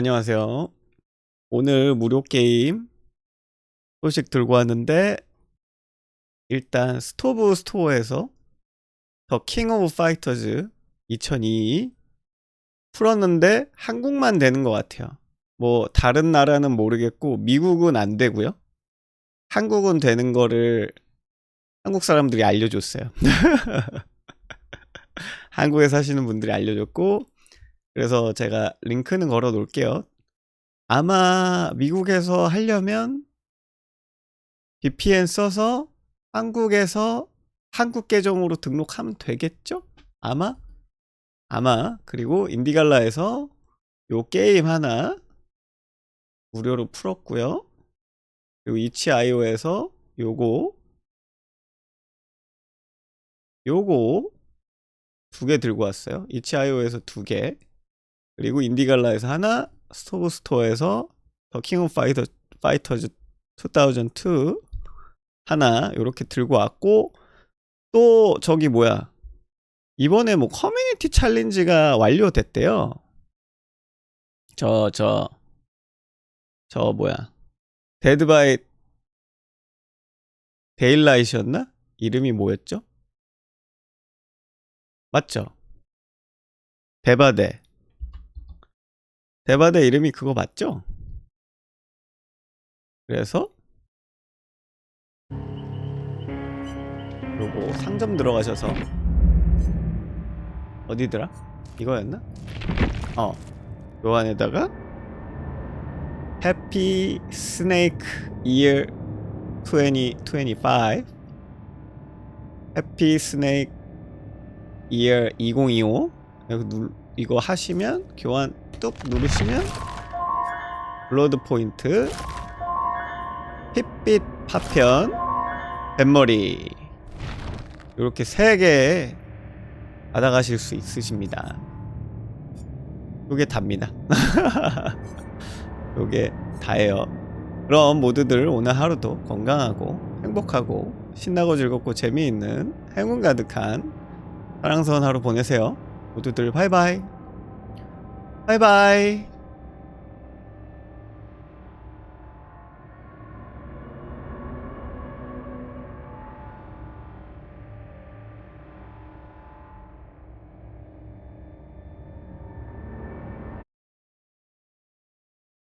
안녕하세요. 오늘 무료 게임 소식 들고 왔는데 일단 스토브 스토어에서 더 킹 오브 파이터즈 2022 풀었는데 한국만 되는 것 같아요. 뭐 다른 나라는 모르겠고 미국은 안 되고요. 한국은 되는 거를 한국 사람들이 알려줬어요. 한국에 사시는 분들이 알려줬고 그래서 제가 링크는 걸어 놓을게요. 아마 미국에서 하려면 VPN 써서 한국에서 한국 계정으로 등록하면 되겠죠? 아마? 아마. 그리고 인디갈라에서 요 게임 하나 무료로 풀었고요. 그리고 이치아이오에서 요거 요거 두 개 들고 왔어요. 이치아이오에서 두 개. 그리고 인디갈라에서 하나, 스토브 스토어에서 더 킹 오브 파이터 파이터즈 2002 하나 이렇게 들고 왔고 또 저기 뭐야 이번에 뭐 커뮤니티 챌린지가 완료됐대요. 저 저저 뭐야 데드 바이 데일라이트였나? 이름이 뭐였죠? 맞죠? 대바대 대바대 이름이 그거 맞죠? 그래서 요거 상점 들어가셔서 어디더라? 이거였나? 어. 요 안에다가 해피 스네이크 이어 2025 해피 스네이크 이어 2025 여기 누, 이거 하시면 교환 뚝 누르시면 블러드 포인트 핏빛 파편 뱃머리 이렇게 세 개 받아가실 수 있으십니다. 요게 답니다. 요게 다예요. 그럼 모두들 오늘 하루도 건강하고 행복하고 신나고 즐겁고 재미있는 행운 가득한 사랑스러운 하루 보내세요. 모두들 바이바이. 바이바이.